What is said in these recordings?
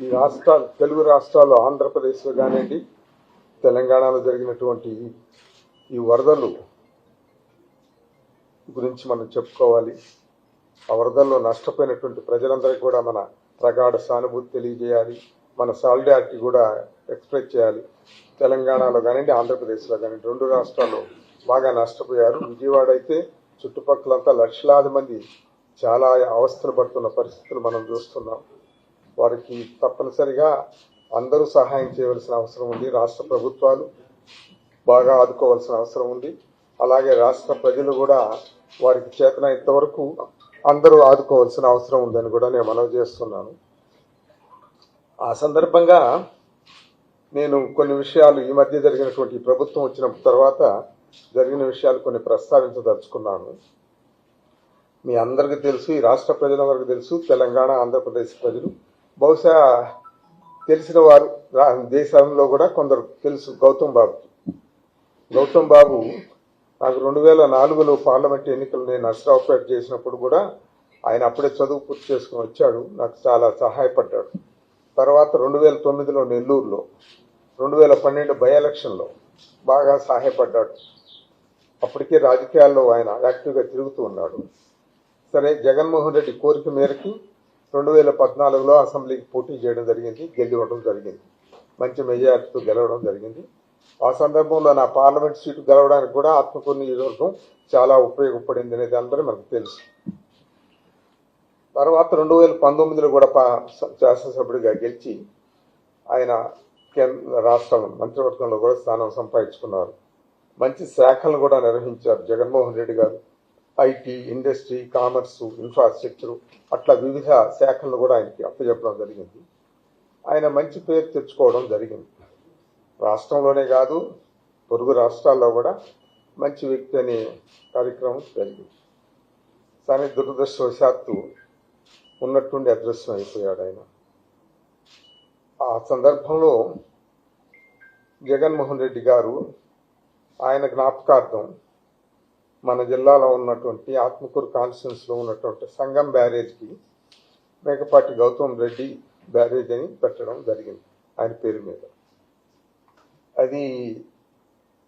ఈ రాష్ట్రాలు తెలుగు రాష్ట్రాల్లో ఆంధ్రప్రదేశ్లో కానివ్వండి తెలంగాణలో జరిగినటువంటి ఈ- ఈ వరదలు గురించి మనం చెప్పుకోవాలి. ఆ వరదల్లో నష్టపోయినటువంటి ప్రజలందరికీ కూడా మన ప్రగాఢ సానుభూతి తెలియజేయాలి. మన సాలిడారిటీ కూడా ఎక్స్ప్రెస్ చేయాలి. తెలంగాణలో కానివ్వండి ఆంధ్రప్రదేశ్లో కానివ్వండి రెండు రాష్ట్రాల్లో బాగా నష్టపోయారు. విజయవాడ అయితే చుట్టుపక్కలంతా లక్షలాది మంది చాలా అవస్థలు పడుతున్న పరిస్థితులు మనం చూస్తున్నాం. వారికి తప్పనిసరిగా అందరూ సహాయం చేయవలసిన అవసరం ఉంది. రాష్ట్ర ప్రభుత్వాలు బాగా ఆదుకోవాల్సిన అవసరం ఉంది. అలాగే రాష్ట్ర ప్రజలు కూడా వారికి చేతనైనంత వరకు అందరూ ఆదుకోవాల్సిన అవసరం ఉందని కూడా నేను మనవి చేస్తున్నాను. ఆ సందర్భంగా నేను కొన్ని విషయాలు ఈ మధ్య జరిగినటువంటి ప్రభుత్వం వచ్చిన తర్వాత జరిగిన విషయాలు కొన్ని ప్రస్తావించదలుచుకున్నాను. మీ అందరికీ తెలుసు ఈ రాష్ట్ర ప్రజల వరకు తెలుసు తెలంగాణ ఆంధ్రప్రదేశ్ ప్రజలు బహుశా తెలిసిన వారు రా- దేశంలో కూడా కొందరు తెలుసు గౌతమ్ బాబుకి గౌతమ్ బాబు నాకు రెండు వేల నాలుగులో పార్లమెంట్ ఎన్నికలు నేను నర్సరావుపేట చేసినప్పుడు కూడా ఆయన అప్పుడే చదువు పూర్తి చేసుకుని వచ్చాడు. నాకు చాలా సహాయపడ్డాడు. తర్వాత రెండు వేల తొమ్మిదిలో నెల్లూరులో రెండు వేల పన్నెండు బై ఎలక్షన్లో బాగా సహాయపడ్డాడు. అప్పటికే రాజకీయాల్లో ఆయన యాక్టివ్గా తిరుగుతూ ఉన్నాడు. సరే జగన్మోహన్ రెడ్డి కోరిక మేరకి రెండు వేల పద్నాలుగులో అసెంబ్లీకి పోటీ చేయడం జరిగింది గెలవడం జరిగింది. మంచి మెజార్టీతో గెలవడం జరిగింది. ఆ సందర్భంలో నా పార్లమెంట్ సీటు గెలవడానికి కూడా ఆత్మకూరు నియోజకవర్గం చాలా ఉపయోగపడింది అనేది అందరూ మనకు తెలుసు. తర్వాత రెండు వేల పంతొమ్మిదిలో కూడా పా- శాసనసభ్యుడిగా గెలిచి ఆయన కేంద్ర రాష్ట్ర మంత్రివర్గంలో కూడా స్థానం సంపాదించుకున్నారు. మంచి శాఖలను కూడా నిర్వహించారు జగన్మోహన్ రెడ్డి గారు. ఐటీ ఇండస్ట్రీ కామర్స్ ఇన్ఫ్రాస్ట్రక్చరు అట్లా వివిధ శాఖలను కూడా ఆయనకి అప్పచెప్పడం జరిగింది. ఆయన మంచి పేరు తెచ్చుకోవడం జరిగింది. రాష్ట్రంలోనే కాదు పొరుగు రాష్ట్రాల్లో కూడా మంచి వ్యక్తి అనే కార్యక్రమం జరిగింది. కానీ దురదృష్టవశాత్తు ఉన్నట్టుండి అదృశ్యం అయిపోయాడు ఆయన. ఆ సందర్భంలో జగన్మోహన్ రెడ్డి గారు ఆయన జ్ఞాపకార్థం మన జిల్లాలో ఉన్నటువంటి ఆత్మకూరు కాన్స్టిట్యూన్స్లో ఉన్నటువంటి సంగం బ్యారేజ్కి మేకపాటి గౌతమ్ రెడ్డి బ్యారేజ్ అని పెట్టడం జరిగింది ఆయన పేరు మీద. అది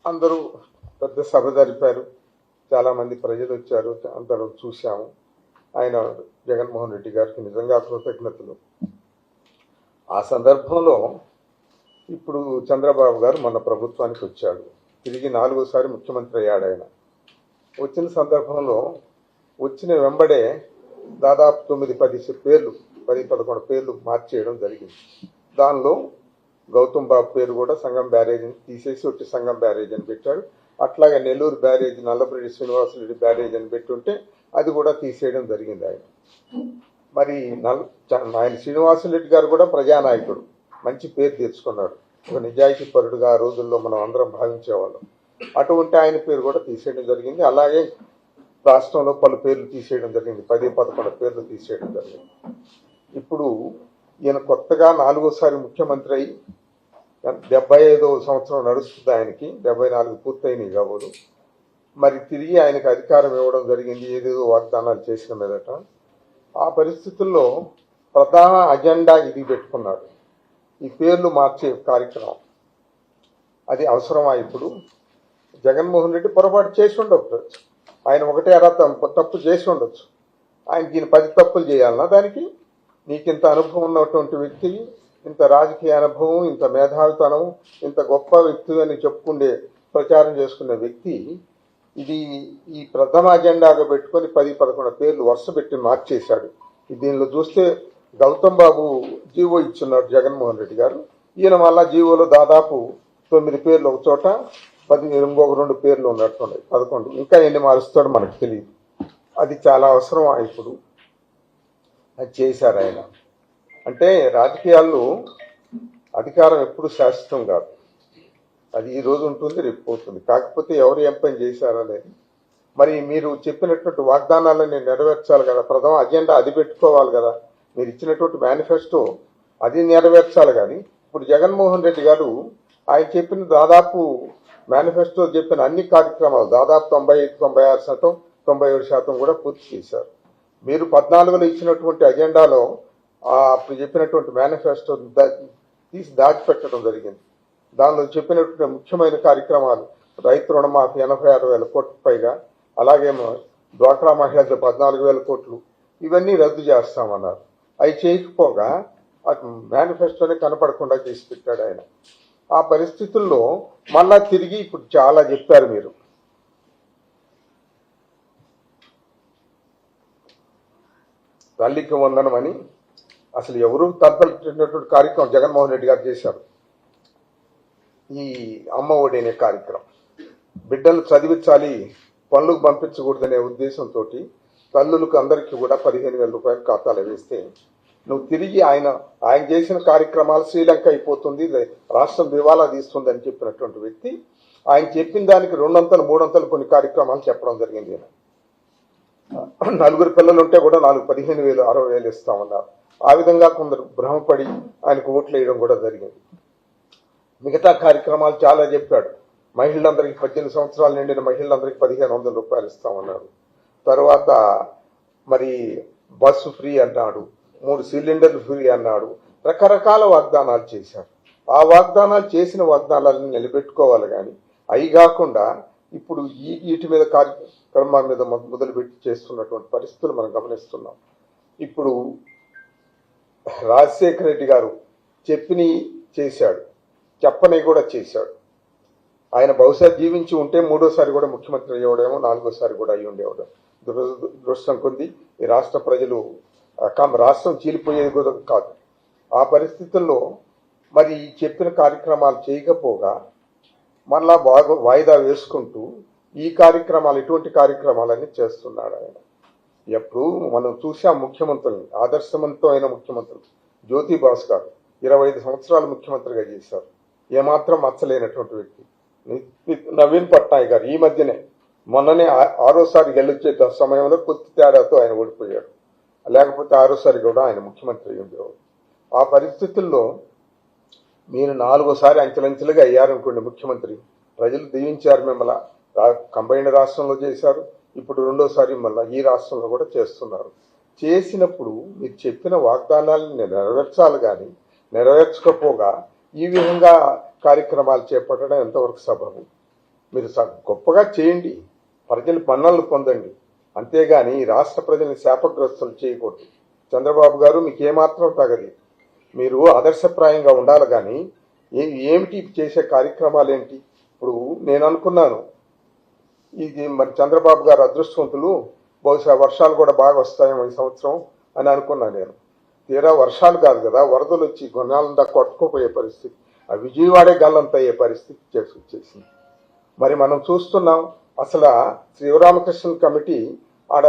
అందరూ పెద్ద సభ జరిపారు చాలామంది ప్రజలు వచ్చారు అందరూ చూశాము. ఆయన జగన్మోహన్ రెడ్డి గారికి నిజంగా కృతజ్ఞతలు. ఆ సందర్భంలో ఇప్పుడు చంద్రబాబు గారు మన ప్రభుత్వానికి వచ్చాడు. తిరిగి నాలుగోసారి ముఖ్యమంత్రి అయ్యాడు ఆయన. వచ్చిన సందర్భంలో వచ్చిన వెంబడే దాదాపు తొమ్మిది పది పేర్లు పది పదకొండు పేర్లు మార్చేయడం జరిగింది. దానిలో గౌతమ్ బాబు పేరు కూడా సంగం బ్యారేజ్ తీసేసి వచ్చి సంగం బ్యారేజ్ అని పెట్టాడు అట్లాగే నెల్లూరు బ్యారేజ్ నల్లపరెడ్డి శ్రీనివాసరెడ్డి బ్యారేజ్ అని పెట్టుంటే అది కూడా తీసేయడం జరిగింది ఆయన. మరి నల్ చ- ఆయన శ్రీనివాసరెడ్డి గారు కూడా ప్రజానాయకుడు. మంచి పేరు తెచ్చుకున్నాడు. ఒక నిజాయితీ పరుడుగా ఆ రోజుల్లో మనం అందరం భావించేవాళ్ళం. అటువంటి ఆయన పేరు కూడా తీసేయడం జరిగింది. అలాగే రాష్ట్రంలో పలు పేర్లు తీసేయడం జరిగింది. పది పదకొండు పేర్లు తీసేయడం జరిగింది. ఇప్పుడు ఈయన కొత్తగా నాలుగోసారి ముఖ్యమంత్రి అయి డెబ్బై ఐదో సంవత్సరం నడుస్తుంది ఆయనకి. డెబ్బై నాలుగు పూర్తయినాయి కాబోలు. మరి తిరిగి ఆయనకు అధికారం ఇవ్వడం జరిగింది. ఏదేదో వాగ్దానాలు చేసిన మీదట. ఆ పరిస్థితుల్లో ప్రధాన అజెండా ఇది పెట్టుకున్నాడు. ఈ పేర్లు మార్చే కార్యక్రమం. అది అవసరమా ఇప్పుడు? జగన్మోహన్ రెడ్డి పొరపాటు చేసి ఉండొచ్చు. ఆయన ఒకటే అర్హత తప్పు- చేసి ఉండొచ్చు. ఆయన దీని పది తప్పులు చేయాలన్నా దానికి నీకు ఇంత అనుభవం ఉన్నటువంటి వ్యక్తి ఇంత రాజకీయ అనుభవం ఇంత మేధావితనం ఇంత గొప్ప వ్యక్తి అని చెప్పుకుండే ప్రచారం చేసుకునే వ్యక్తి ఇది ఈ ప్రథమ అజెండాగా పెట్టుకొని పది పదకొండు పేర్లు వరుస పెట్టి మార్చేశాడు. దీనిలో చూస్తే గౌతమ్ బాబు జీవో ఇచ్చున్నాడు జగన్మోహన్ రెడ్డి గారు. ఈయన మళ్ళా జీవోలో దాదాపు తొమ్మిది పేర్లు ఒక చోట పది ఇంకొక రెండు పేర్లు ఉన్నట్టున్నాయి పదకొండు. ఇంకా ఎన్ని మారుస్తాడో మనకు తెలియదు అది చాలా అవసరం ఇప్పుడు. అది చేశారు ఆయన. అంటే రాజకీయాల్లో అధికారం ఎప్పుడు శాశ్వతం కాదు. అది ఈ రోజు ఉంటుంది రేపు పోతుంది. కాకపోతే ఎవరు ఏం పని చేశారనేది మరి మీరు చెప్పినటువంటి వాగ్దానాలను నెరవేర్చాలి కదా. ప్రథమ అజెండా అది పెట్టుకోవాలి కదా. మీరు ఇచ్చినటువంటి మేనిఫెస్టో అది నెరవేర్చాలి కానీ ఇప్పుడు జగన్మోహన్ రెడ్డి గారు ఆయన చెప్పిన దాదాపు మేనిఫెస్టో చెప్పిన అన్ని కార్యక్రమాలు దాదాపు తొంభై తొంభై ఆరు శాతం తొంభై ఏడు శాతం కూడా పూర్తి చేశారు. మీరు పద్నాలుగులో ఇచ్చినటువంటి అజెండాలో అప్పుడు చెప్పినటువంటి మేనిఫెస్టో తీసి దాచిపెట్టడం జరిగింది. దానిలో చెప్పినటువంటి ముఖ్యమైన కార్యక్రమాలు రైతు రుణమాఫీ ఎనభై ఆరు వేల కోట్ల పైగా అలాగే మ- డ్వాక్రా మహిళలకు పద్నాలుగు వేల కోట్లు ఇవన్నీ రద్దు చేస్తామన్నారు. అవి చేయకపోగా మేనిఫెస్టోనే కనపడకుండా చేసి పెట్టాడు ఆయన. ఆ పరిస్థితుల్లో మళ్ళా తిరిగి ఇప్పుడు చాలా చెప్పారు మీరు. తల్లికి వందనం అని అసలు ఎవరు తప్పట్టినటువంటి కార్యక్రమం జగన్మోహన్ రెడ్డి గారు చేశారు. ఈ అమ్మ ఒడి అనే కార్యక్రమం. బిడ్డలు చదివించాలి పనులకు పంపించకూడదనే ఉద్దేశంతో తల్లులకు అందరికీ కూడా పదిహేను వేల రూపాయలు ఖాతాలు వేస్తే నువ్వు తిరిగి ఆయన ఆయన చేసిన కార్యక్రమాలు శ్రీలంక అయిపోతుంది రాష్ట్రం దివాలా తీస్తుంది అని చెప్పినటువంటి వ్యక్తి ఆయన చెప్పిన దానికి రెండొంతలు మూడొంతలు కొన్ని కార్యక్రమాలు చెప్పడం జరిగింది నలుగురు పిల్లలు ఉంటే కూడా నాలుగు పదిహేను వేలు అరవై వేలు ఇస్తామన్నారు ఆ విధంగా కొందరు భ్రమపడి ఆయనకు ఓట్లు వేయడం కూడా జరిగింది. మిగతా కార్యక్రమాలు చాలా చెప్పాడు. మహిళలందరికీ పద్దెనిమిది సంవత్సరాలు నిండిన మహిళలందరికీ పదిహేను వందల రూపాయలు ఇస్తామన్నాడు తర్వాత మరి బస్సు ఫ్రీ అన్నాడు. మూడు సిలిండర్లు ఫ్రీ అన్నాడు. రకరకాల వాగ్దానాలు చేశారు. ఆ వాగ్దానాలు చేసిన వాగ్దానాలను నిలబెట్టుకోవాలి కానీ అవి కాకుండా ఇప్పుడు ఈ వీటి మీద కార్యక్రమాల మీద మొదలుపెట్టి చేస్తున్నటువంటి పరిస్థితులు మనం గమనిస్తున్నాం. ఇప్పుడు రాజశేఖర రెడ్డి గారు చెప్పిని చేశాడు. చెప్పని కూడా చేశాడు. ఆయన బహుశా జీవించి ఉంటే మూడోసారి కూడా ముఖ్యమంత్రి అయ్యేవాడేమో నాలుగోసారి కూడా అయ్యి ఉండేవాడు దురదృష్టం కొంది ఈ రాష్ట్ర ప్రజలు రాష్ట్రం చీలిపోయేది కూడా కాదు. ఆ పరిస్థితుల్లో మరి చెప్పిన కార్యక్రమాలు చేయకపోగా మళ్ళా బాగా వాయిదా వేసుకుంటూ ఈ కార్యక్రమాలు ఇటువంటి కార్యక్రమాలన్నీ చేస్తున్నాడు ఆయన. ఎప్పుడు మనం చూసాం ముఖ్యమంత్రుల్ని ఆదర్శవంతమైన ముఖ్యమంత్రులు. జ్యోతి బాస్ గారు ఇరవై ఐదు సంవత్సరాలు ముఖ్యమంత్రిగా చేశారు. ఏమాత్రం మచ్చలేనటువంటి వ్యక్తి. ని- నవీన్ పట్నాయక్ గారు ఈ మధ్యనే మొన్ననే ఆ- ఆరోసారి గెలిచే సమయంలో కొద్ది తేడాతో ఆయన ఓడిపోయాడు. లేకపోతే ఆరోసారి కూడా ఆయన ముఖ్యమంత్రి అయి ఆ పరిస్థితుల్లో మీరు నాలుగోసారి అంచెలంచెలుగా అయ్యారనుకోండి ముఖ్యమంత్రి. ప్రజలు దీవించారు మిమ్మల్ని కంబైన్డ్ రాష్ట్రంలో చేశారు. ఇప్పుడు రెండోసారి మళ్ళీ ఈ రాష్ట్రంలో కూడా చేస్తున్నారు. చేసినప్పుడు మీరు చెప్పిన వాగ్దానాలను నెరవేర్చాలి కానీ నెరవేర్చకపోగా ఈ విధంగా కార్యక్రమాలు చేపట్టడం ఎంతవరకు సబబు? మీరు స- గొప్పగా చేయండి. ప్రజలు పన్నులు పొందండి. అంతేగాని రాష్ట్ర ప్రజల్ని శాపగ్రస్తులు చేయకూడదు. చంద్రబాబు గారు మీకు ఏమాత్రం తగది. మీరు ఆదర్శప్రాయంగా ఉండాలి కానీ ఏ ఏమిటి చేసే కార్యక్రమాలు ఏంటి ఇప్పుడు నేను అనుకున్నాను ఇది మరి చంద్రబాబు గారు అదృష్టవంతులు బహుశా వర్షాలు కూడా బాగా వస్తాయేమో ఈ సంవత్సరం అని అనుకున్నాను నేను. తీరా వర్షాలు కాదు కదా వరదలు వచ్చి గుణాలంతా కొట్టుకోపోయే పరిస్థితి ఆ విజయవాడే గల్లంత అయ్యే పరిస్థితి చేసి వచ్చేసింది. మరి మనం చూస్తున్నాం అసలు శ్రీరామకృష్ణ కమిటీ ఆడ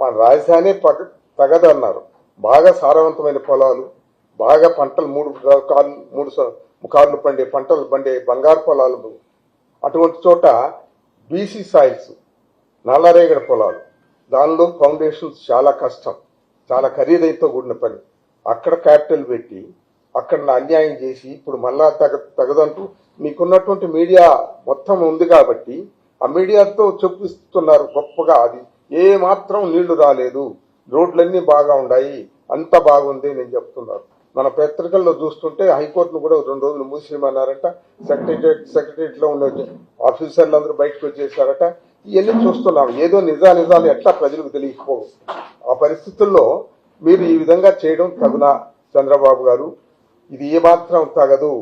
మన రాజధాని పగ తగదన్నారు. బాగా సారవంతమైన పొలాలు బాగా పంటలు మూడు కార్లు మూడు స- కార్లు పండే పంటలు పండే బంగారు పొలాలు అటువంటి చోట బీసీ సాయిల్స్ నల్లరేగడ పొలాలు. దానిలో ఫౌండేషన్స్ చాలా కష్టం చాలా ఖరీదైతో కూడిన పని. అక్కడ క్యాపిటల్ పెట్టి అక్కడ అన్యాయం చేసి ఇప్పుడు మళ్ళా తగ తగదంటూ మీకున్నటువంటి మీడియా మొత్తం ఉంది కాబట్టి ఆ మీడియాతో చూపిస్తున్నారు గొప్పగా అది. ఏ మాత్రం నీళ్ళు రాలేదు. రోడ్లన్నీ బాగా ఉన్నాయి అంత బాగుంది నేను చెప్తున్నారు మన పత్రికల్లో చూస్తుంటే హైకోర్టును కూడా రెండు రోజులు మూసేయమన్నారట సెక్రటరియట్ సెక్రటరియట్లో ఉన్న ఆఫీసర్లు అందరూ బయటకు వచ్చేసారట. ఇవన్నీ చూస్తున్నాం. ఏదో నిజా నిజాలు ఎట్లా ప్రజలకు తెలియకపోవు ఆ పరిస్థితుల్లో మీరు ఈ విధంగా చేయడం తగునా చంద్రబాబు గారు. ఇది ఏమాత్రం తగదు.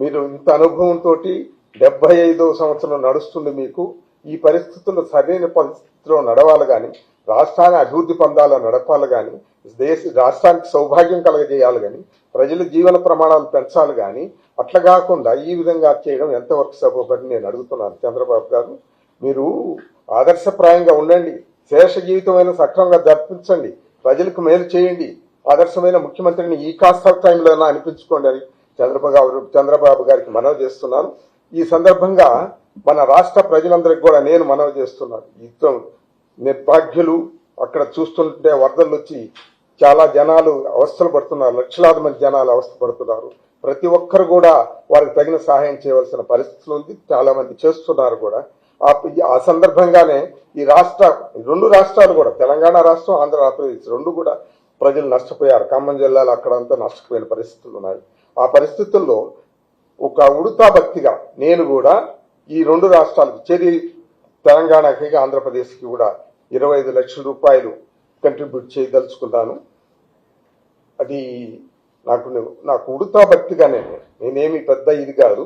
మీరు ఇంత అనుభవంతో డెబ్బై ఐదో సంవత్సరం నడుస్తుంది మీకు. ఈ పరిస్థితుల్లో సరైన పరిస్థితిలో నడవాలి కానీ రాష్ట్రాన్ని అభివృద్ధి పొందాలని నడపాలి కానీ దేశ రాష్ట్రానికి సౌభాగ్యం కలగజేయాలి కానీ ప్రజల జీవన ప్రమాణాలు పెంచాలి కానీ అట్లా కాకుండా ఈ విధంగా చేయడం ఎంతవరకు సభపడి నేను అడుగుతున్నాను. చంద్రబాబు గారు మీరు ఆదర్శప్రాయంగా ఉండండి. శేష జీవితమైన సక్రమంగా జరిపించండి. ప్రజలకు మేలు చేయండి. ఆదర్శమైన ముఖ్యమంత్రిని ఈ కాస్త టైంలో అనిపించుకోండి అని చంద్రబాబు చంద్రబాబు గారికి మనవి చేస్తున్నాను. ఈ సందర్భంగా మన రాష్ట్ర ప్రజలందరికీ కూడా నేను మనవి చేస్తున్నాను యుద్ధం నిర్భాగ్యులు అక్కడ చూస్తుంటే వరదలు వచ్చి చాలా జనాలు అవస్థలు పడుతున్నారు. లక్షలాది మంది జనాలు అవస్థ పడుతున్నారు. ప్రతి ఒక్కరు కూడా వారికి తగిన సహాయం చేయవలసిన పరిస్థితులు ఉంది. చాలా మంది చేస్తున్నారు కూడా. ఆ ఆ సందర్భంగానే ఈ రాష్ట్ర రెండు రాష్ట్రాలు కూడా తెలంగాణ రాష్ట్రం ఆంధ్ర ఆంధ్రప్రదేశ్ రెండు కూడా ప్రజలు నష్టపోయారు. ఖమ్మం జిల్లాలో అక్కడంతా నష్టపోయిన పరిస్థితులు ఉన్నాయి. ఆ పరిస్థితుల్లో ఒక ఉడతా భక్తిగా నేను కూడా ఈ రెండు రాష్ట్రాలకు చేరి తెలంగాణకి ఆంధ్రప్రదేశ్కి కూడా ఇరవై ఐదు లక్షల రూపాయలు కంట్రిబ్యూట్ చేయదలుచుకున్నాను. అది నాకు నాకు ఉడతా భక్తిగానే నేనేమి పెద్ద ఇది కాదు.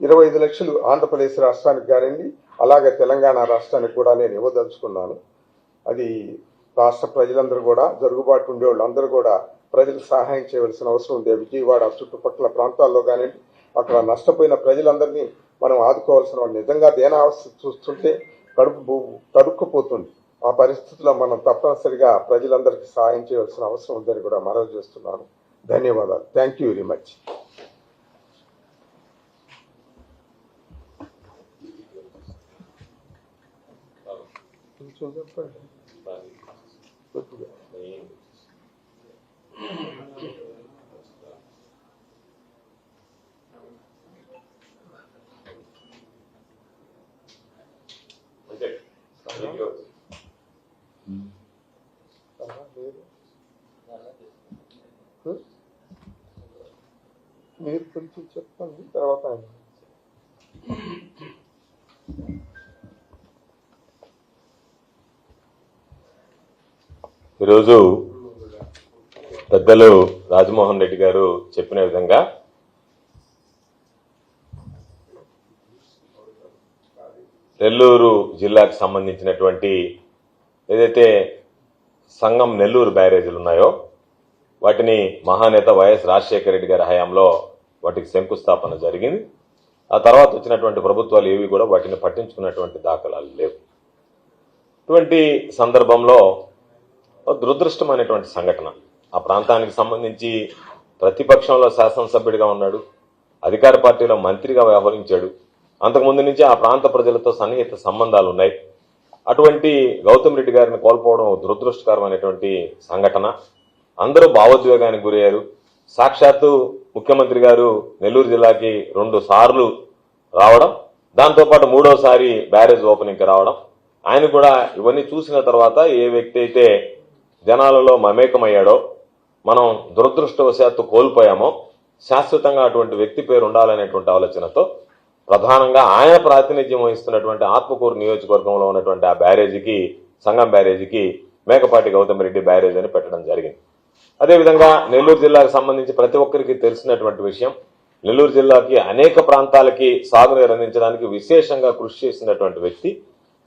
ఇరవై ఐదు లక్షలు ఆంధ్రప్రదేశ్ రాష్ట్రానికి కానివ్వండి అలాగే తెలంగాణ రాష్ట్రానికి కూడా నేను ఇవ్వదలుచుకున్నాను. అది రాష్ట్ర ప్రజలందరూ కూడా జరుగుబాటు ఉండే వాళ్ళందరూ కూడా ప్రజలకు సహాయం చేయవలసిన అవసరం ఉంది. విజయవాడ చుట్టుపక్కల ప్రాంతాల్లో కానివ్వండి అక్కడ నష్టపోయిన ప్రజలందరినీ మనం ఆదుకోవాల్సిన వాళ్ళు నిజంగా దేనావస్థ చూస్తుంటే కడుపు తరుక్కుపోతుంది ఆ పరిస్థితిలో మనం తప్పనిసరిగా ప్రజలందరికీ సహాయం చేయవలసిన అవసరం ఉందని కూడా మనవి చేస్తున్నాను. ధన్యవాదాలు. థ్యాంక్ యూ వెరీ మచ్ చెప్పండి. మీరు కొంచెం చెప్పండి తర్వాత ఆయన ఈరోజు పెద్దలు రాజమోహన్ రెడ్డి గారు చెప్పిన విధంగా నెల్లూరు జిల్లాకు సంబంధించినటువంటి ఏదైతే సంఘం నెల్లూరు బ్యారేజీలు ఉన్నాయో వాటిని మహానేత వైఎస్ రాజశేఖర రెడ్డి గారి హయాంలో వాటికి శంకుస్థాపన జరిగింది. ఆ తర్వాత వచ్చినటువంటి ప్రభుత్వాలు ఏవి కూడా వాటిని పట్టించుకున్నటువంటి దాఖలాలు లేవు. ఇటువంటి సందర్భంలో దురదృష్టం దురదృష్టమైనటువంటి సంఘటన. ఆ ప్రాంతానికి సంబంధించి ప్రతిపక్షంలో శాసనసభ్యుడిగా ఉన్నాడు. అధికార పార్టీలో మంత్రిగా వ్యవహరించాడు. అంతకుముందు నుంచి ఆ ప్రాంత ప్రజలతో సన్నిహిత సంబంధాలు ఉన్నాయి. అటువంటి గౌతమ్ రెడ్డి గారిని కోల్పోవడం దురదృష్టకరమైనటువంటి సంఘటన. అందరూ భావోద్వేగానికి గురయ్యారు. సాక్షాత్తు ముఖ్యమంత్రి గారు నెల్లూరు జిల్లాకి రెండు సార్లు రావడం దాంతోపాటు మూడోసారి బ్యారేజ్ ఓపెనింగ్కి రావడం. ఆయన కూడా ఇవన్నీ చూసిన తర్వాత ఏ వ్యక్తి అయితే జనాలలో మమేకమయ్యాడో మనం దురదృష్టవశాత్తు కోల్పోయామో శాశ్వతంగా అటువంటి వ్యక్తి పేరు ఉండాలనేటువంటి ఆలోచనతో ప్రధానంగా ఆయన ప్రాతినిధ్యం వహిస్తున్నటువంటి ఆత్మకూరు నియోజకవర్గంలో ఉన్నటువంటి ఆ బ్యారేజీకి సంగం బ్యారేజీకి మేకపాటి గౌతమ్ రెడ్డి బ్యారేజ్ అని పెట్టడం జరిగింది. అదేవిధంగా నెల్లూరు జిల్లాకు సంబంధించి ప్రతి ఒక్కరికి తెలిసినటువంటి విషయం నెల్లూరు జిల్లాకి అనేక ప్రాంతాలకి సాగునీరు అందించడానికి విశేషంగా కృషి చేసినటువంటి వ్యక్తి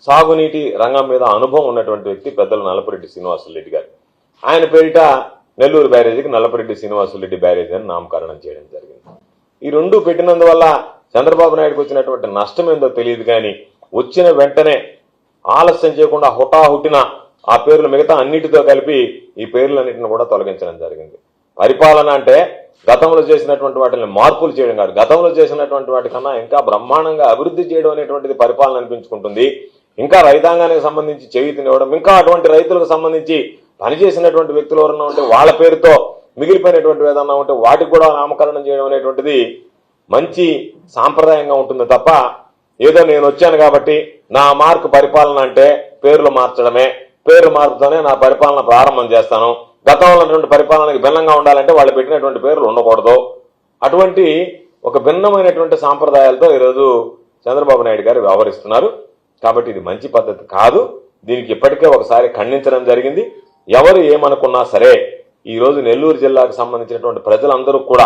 సాగునీటి రంగం మీద అనుభవం ఉన్నటువంటి వ్యక్తి పెద్దలు నల్లపురెడ్డి శ్రీనివాసులరెడ్డి గారు. ఆయన పేరిట నెల్లూరు బ్యారేజీకి నల్లపురెడ్డి శ్రీనివాసులరెడ్డి బ్యారేజ్ అని నామకరణం చేయడం జరిగింది. ఈ రెండు పెట్టినందువల్ల చంద్రబాబు నాయుడుకి వచ్చినటువంటి నష్టం ఏందో తెలియదు కానీ వచ్చిన వెంటనే ఆలస్యం చేయకుండా హుటాహుటిన ఆ పేర్లు మిగతా అన్నిటితో కలిపి ఈ పేర్లన్నింటిని కూడా తొలగించడం జరిగింది. పరిపాలన అంటే గతంలో చేసినటువంటి వాటిని మార్పులు చేయడం కాదు. గతంలో చేసినటువంటి వాటికన్నా ఇంకా బ్రహ్మాండంగా అభివృద్ధి చేయడం అనేటువంటిది పరిపాలన అనిపించుకుంటుంది. ఇంకా రైతాంగానికి సంబంధించి చేయుతనివ్వడం ఇంకా అటువంటి రైతులకు సంబంధించి పనిచేసినటువంటి వ్యక్తులు ఎవరన్నా ఉంటే వాళ్ళ పేరుతో మిగిలిపోయినటువంటి ఏదన్నా ఉంటే వాటికి కూడా నామకరణం చేయడం అనేటువంటిది మంచి సాంప్రదాయంగా ఉంటుంది తప్ప ఏదో నేను వచ్చాను కాబట్టి నా మార్కు పరిపాలన అంటే పేర్లు మార్చడమే. పేరు మార్పుతోనే నా పరిపాలన ప్రారంభం చేస్తాను. గతంలో ఉన్నటువంటి పరిపాలనకి భిన్నంగా ఉండాలంటే వాళ్ళు పెట్టినటువంటి పేర్లు ఉండకూడదు. అటువంటి ఒక భిన్నమైనటువంటి సాంప్రదాయాలతో ఈరోజు చంద్రబాబు నాయుడు గారు వ్యవహరిస్తున్నారు. కాబట్టి ఇది మంచి పద్ధతి కాదు. దీనికి ఇప్పటికే ఒకసారి ఖండించడం జరిగింది. ఎవరు ఏమనుకున్నా సరే ఈరోజు నెల్లూరు జిల్లాకు సంబంధించినటువంటి ప్రజలందరూ కూడా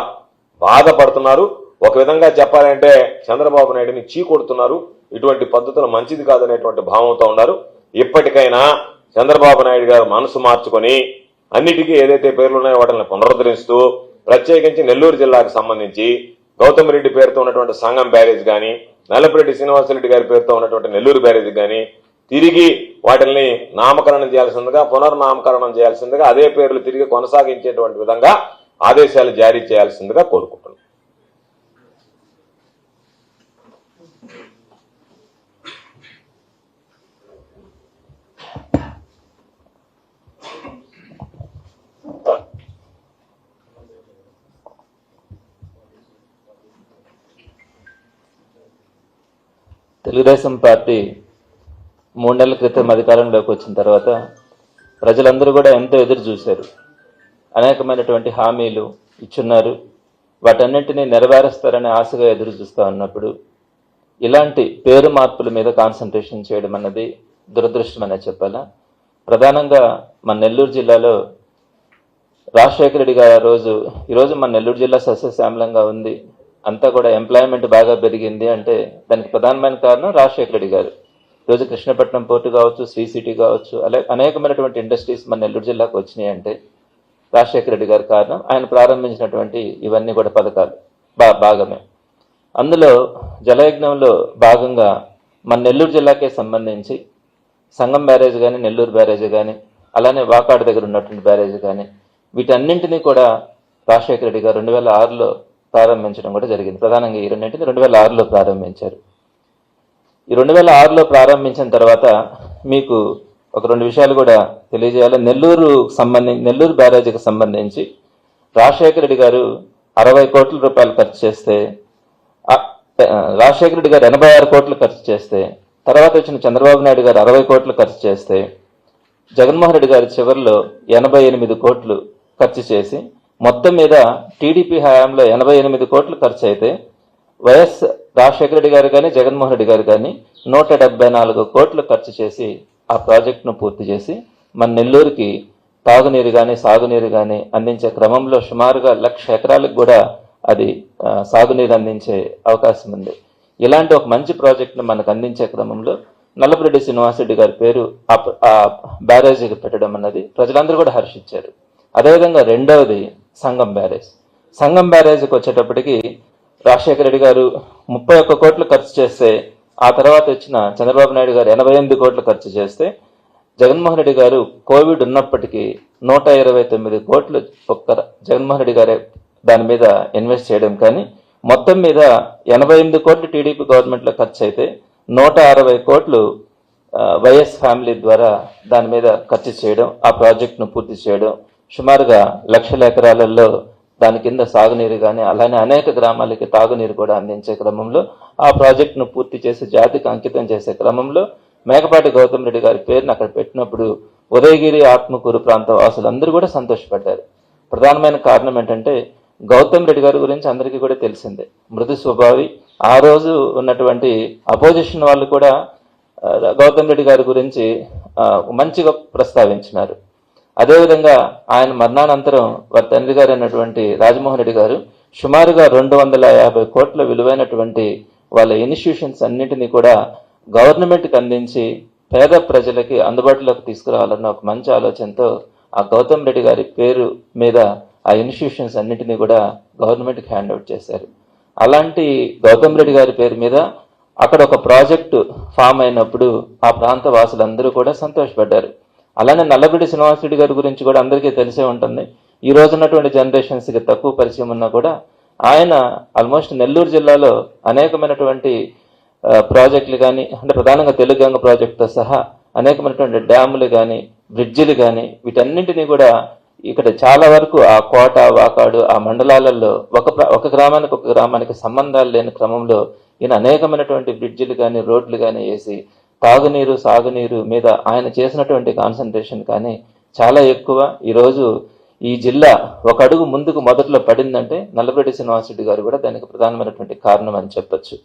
బాధపడుతున్నారు. ఒక విధంగా చెప్పాలంటే చంద్రబాబు నాయుడిని చీకొడుతున్నారు. ఇటువంటి పద్ధతులు మంచిది కాదనేటువంటి భావంతో ఉన్నారు. ఇప్పటికైనా చంద్రబాబు నాయుడు గారు మనసు మార్చుకొని అన్నిటికీ ఏదైతే పేర్లు ఉన్నాయో వాటిని పునరుద్ధరిస్తూ ప్రత్యేకించి నెల్లూరు జిల్లాకు సంబంధించి గౌతమ్ రెడ్డి పేరుతో ఉన్నటువంటి సంగం బ్యారేజ్ కానీ నల్లపురెడ్డి శ్రీనివాసరెడ్డి గారి పేరుతో ఉన్నటువంటి నెల్లూరు బ్యారేజ్ కానీ తిరిగి వాటిని నామకరణం చేయాల్సిందిగా పునర్నామకరణం చేయాల్సిందిగా అదే పేర్లు తిరిగి కొనసాగించేటువంటి విధంగా ఆదేశాలు జారీ చేయాల్సిందిగా కోరుకుంటున్నాను తెలుగుదేశం పార్టీ మూడు నెలల క్రితం అధికారంలోకి వచ్చిన తర్వాత ప్రజలందరూ కూడా ఎంతో ఎదురు చూశారు. అనేకమైనటువంటి హామీలు ఇచ్చున్నారు. వాటన్నింటినీ నెరవేరుస్తారనే ఆశగా ఎదురు చూస్తా ఉన్నప్పుడు ఇలాంటి పేరు మార్పుల మీద కాన్సన్ట్రేషన్ చేయడం అన్నది దురదృష్టమనే చెప్పాలా? ప్రధానంగా మన నెల్లూరు జిల్లాలో రాజశేఖర రెడ్డి గారు ఆ రోజు ఈరోజు మన నెల్లూరు జిల్లా సస్యశ్యామలంగా ఉంది. అంతా కూడా ఎంప్లాయ్మెంట్ బాగా పెరిగింది అంటే దానికి ప్రధానమైన కారణం రాజశేఖర రెడ్డి గారు. రోజు కృష్ణపట్నం పోర్టు కావచ్చు శ్రీ సిటీ కావచ్చు అలాగే అనేకమైనటువంటి ఇండస్ట్రీస్ మన నెల్లూరు జిల్లాకు వచ్చినాయి అంటే రాజశేఖర రెడ్డి గారి కారణం ఆయన ప్రారంభించినటువంటి ఇవన్నీ కూడా పథకాలు బా భాగమే. అందులో జలయజ్ఞంలో భాగంగా మన నెల్లూరు జిల్లాకే సంబంధించి సంగం బ్యారేజ్ కానీ నెల్లూరు బ్యారేజ్ కానీ అలానే వాకాడు దగ్గర ఉన్నటువంటి బ్యారేజ్ కానీ వీటన్నింటినీ కూడా రాజశేఖర రెడ్డి గారు రెండు వేల ఆరులో ప్రారంభించడం కూడా జరిగింది. ప్రధానంగా ఈ రెండింటిని రెండు వేల ఆరులో ప్రారంభించారు. ఈ రెండు వేల ఆరులో ప్రారంభించిన తర్వాత మీకు ఒక రెండు విషయాలు కూడా తెలియజేయాలి. నెల్లూరు సంబంధించి నెల్లూరు బ్యారేజీకి సంబంధించి రాజశేఖర రెడ్డి గారు అరవై కోట్ల రూపాయలు ఖర్చు చేస్తే రాజశేఖర రెడ్డి గారు ఎనభై ఆరు కోట్లు ఖర్చు చేస్తే తర్వాత వచ్చిన చంద్రబాబు నాయుడు గారు అరవై కోట్లు ఖర్చు చేస్తే జగన్మోహన్ రెడ్డి గారి చివరిలో ఎనభై ఎనిమిది కోట్లు ఖర్చు చేసి మొత్తం మీద టీడీపీ హయాంలో ఎనభై ఎనిమిది కోట్లు ఖర్చు అయితే వైఎస్ రాజశేఖర రెడ్డి గారు కానీ జగన్మోహన్ రెడ్డి గారు కానీ నూట డెబ్బై నాలుగు కోట్లు ఖర్చు చేసి ఆ ప్రాజెక్టును పూర్తి చేసి మన నెల్లూరుకి తాగునీరు కానీ సాగునీరు కానీ అందించే క్రమంలో సుమారుగా లక్ష ఎకరాలకు కూడా అది సాగునీరు అందించే అవకాశం ఉంది. ఇలాంటి ఒక మంచి ప్రాజెక్టును మనకు అందించే క్రమంలో నల్లపురెడ్డి శ్రీనివాసరెడ్డి గారి పేరు ఆ బ్యారేజీకి పెట్టడం అన్నది ప్రజలందరూ కూడా హర్షించారు. అదేవిధంగా రెండవది సంగం బ్యారేజ్. సంగం బ్యారేజ్కి వచ్చేటప్పటికి రాజశేఖర రెడ్డి గారు ముప్పై ఒక్క కోట్లు ఖర్చు చేస్తే ఆ తర్వాత వచ్చిన చంద్రబాబు నాయుడు గారు ఎనభై ఎనిమిది కోట్లు ఖర్చు చేస్తే జగన్మోహన్ రెడ్డి గారు కోవిడ్ ఉన్నప్పటికీ నూట ఇరవై తొమ్మిది కోట్లు ఒక్క జగన్మోహన్ రెడ్డి గారే దాని మీద ఇన్వెస్ట్ చేయడం కానీ మొత్తం మీద ఎనభై ఎనిమిది కోట్లు టీడీపీ గవర్నమెంట్లో ఖర్చు అయితే నూట అరవై కోట్లు వైఎస్ ఫ్యామిలీ ద్వారా దాని మీద ఖర్చు చేయడం ఆ ప్రాజెక్టును పూర్తి చేయడం సుమారుగా లక్షల ఎకరాలలో దాని కింద సాగునీరు కానీ అలానే అనేక గ్రామాలకి తాగునీరు కూడా అందించే క్రమంలో ఆ ప్రాజెక్టును పూర్తి చేసి జాతికి అంకితం చేసే క్రమంలో మేకపాటి గౌతమ్ రెడ్డి గారి పేరును అక్కడ పెట్టినప్పుడు ఉదయగిరి ఆత్మకూరు ప్రాంత వాసులందరూ కూడా సంతోషపడ్డారు. ప్రధానమైన కారణం ఏంటంటే గౌతమ్ రెడ్డి గారి గురించి అందరికీ కూడా తెలిసిందే. మృదు స్వభావి ఆ రోజు ఉన్నటువంటి అపోజిషన్ వాళ్ళు కూడా గౌతమ్ రెడ్డి గారి గురించి మంచిగా ప్రస్తావించినారు. అదేవిధంగా ఆయన మరణానంతరం వారి తండ్రి గారు అయినటువంటి రాజమోహన్ రెడ్డి గారు సుమారుగా రెండు వందల యాభై కోట్ల విలువైనటువంటి వాళ్ళ ఇన్స్టిట్యూషన్స్ అన్నింటినీ కూడా గవర్నమెంట్కి అందించి పేద ప్రజలకి అందుబాటులోకి తీసుకురావాలన్న ఒక మంచి ఆలోచనతో ఆ గౌతమ్ రెడ్డి గారి పేరు మీద ఆ ఇన్స్టిట్యూషన్స్ అన్నింటినీ కూడా గవర్నమెంట్కి హ్యాండ్ అవుట్ చేశారు. అలాంటి గౌతమ్ రెడ్డి గారి పేరు మీద అక్కడ ఒక ప్రాజెక్టు ఫామ్ అయినప్పుడు ఆ ప్రాంత వాసులందరూ కూడా సంతోషపడ్డారు. అలానే నల్లబిడి శ్రీనివాసరెడ్డి గారి గురించి కూడా అందరికీ తెలిసే ఉంటుంది. ఈ రోజున్నటువంటి జనరేషన్స్కి తక్కువ పరిచయం ఉన్నా కూడా ఆయన ఆల్మోస్ట్ నెల్లూరు జిల్లాలో అనేకమైనటువంటి ప్రాజెక్టులు కానీ అంటే ప్రధానంగా తెలుగు గంగ ప్రాజెక్టుతో సహా అనేకమైనటువంటి డ్యాములు కానీ బ్రిడ్జిలు కానీ వీటన్నింటినీ కూడా ఇక్కడ చాలా వరకు ఆ కోట వాకాడు ఆ మండలాలలో ఒక ఒక గ్రామానికి ఒక గ్రామానికి సంబంధాలు లేని క్రమంలో ఈయన అనేకమైనటువంటి బ్రిడ్జిలు కానీ రోడ్లు కానీ వేసి తాగునీరు సాగునీరు మీద ఆయన చేసినటువంటి కాన్సన్ట్రేషన్ కానీ చాలా ఎక్కువ. ఈరోజు ఈ జిల్లా ఒక అడుగు ముందుకు మొదట్లో పడిందంటే నల్లబెడ్డి శ్రీనివాసరెడ్డి గారు కూడా దానికి ప్రధానమైనటువంటి కారణం అని చెప్పొచ్చు.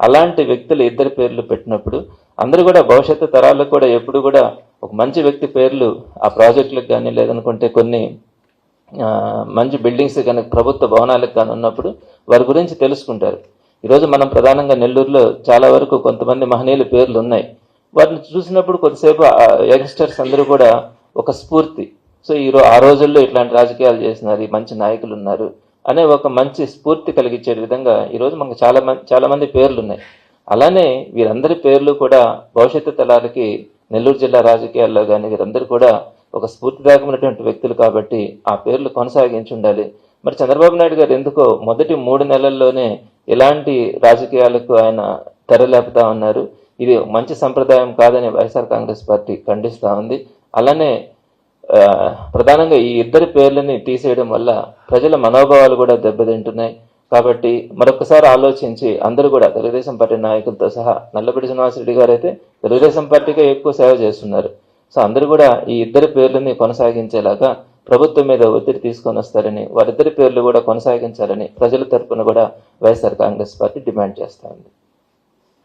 అలాంటి వ్యక్తులు ఇద్దరి పేర్లు పెట్టినప్పుడు అందరూ కూడా భవిష్యత్తు తరాలకు కూడా ఎప్పుడు కూడా ఒక మంచి వ్యక్తి పేర్లు ఆ ప్రాజెక్టులకు కానీ లేదనుకుంటే కొన్ని మంచి బిల్డింగ్స్ కానీ ప్రభుత్వ భవనాలకు కానీ ఉన్నప్పుడు వారి గురించి తెలుసుకుంటారు. ఈరోజు మనం ప్రధానంగా నెల్లూరులో చాలా వరకు కొంతమంది మహనీయుల పేర్లు ఉన్నాయి. వారిని చూసినప్పుడు కొద్దిసేపు యంగ్స్టర్స్ అందరూ కూడా ఒక స్ఫూర్తి. సో ఈ ఆ రోజుల్లో ఇట్లాంటి రాజకీయాలు చేసినారు ఈ మంచి నాయకులు ఉన్నారు అనే ఒక మంచి స్ఫూర్తి కలిగించే విధంగా ఈరోజు మనకు చాలా మంది చాలా మంది పేర్లు ఉన్నాయి అలానే వీరందరి పేర్లు కూడా భవిష్యత్తు తలాలకి నెల్లూరు జిల్లా రాజకీయాల్లో కానీ వీరందరూ కూడా ఒక స్ఫూర్తిదాయకమైనటువంటి వ్యక్తులు కాబట్టి ఆ పేర్లు కొనసాగించి ఉండాలి. మరి చంద్రబాబు నాయుడు గారు ఎందుకో మొదటి మూడు నెలల్లోనే ఇలాంటి రాజకీయాలకు ఆయన తెరలేపుతా ఉన్నారు. ఇది మంచి సంప్రదాయం కాదని వైఎస్ఆర్ కాంగ్రెస్ పార్టీ ఖండిస్తూ ఉంది. అలానే ప్రధానంగా ఈ ఇద్దరి పేర్లని తీసేయడం వల్ల ప్రజల మనోభావాలు కూడా దెబ్బతింటున్నాయి. కాబట్టి మరొకసారి ఆలోచించి అందరూ కూడా తెలుగుదేశం పార్టీ నాయకులతో సహా నల్లబడి శ్రీనివాసరెడ్డి గారు అయితే తెలుగుదేశం పార్టీకే ఎక్కువ సేవ చేస్తున్నారు. సో అందరూ కూడా ఈ ఇద్దరి పేర్లని కొనసాగించేలాగా ప్రభుత్వం మీద ఒత్తిడి తీసుకొని వస్తారని వారిద్దరి పేర్లు కూడా కొనసాగించాలని ప్రజల తరపున కూడా వైఎస్ఆర్ కాంగ్రెస్ పార్టీ డిమాండ్ చేస్తోంది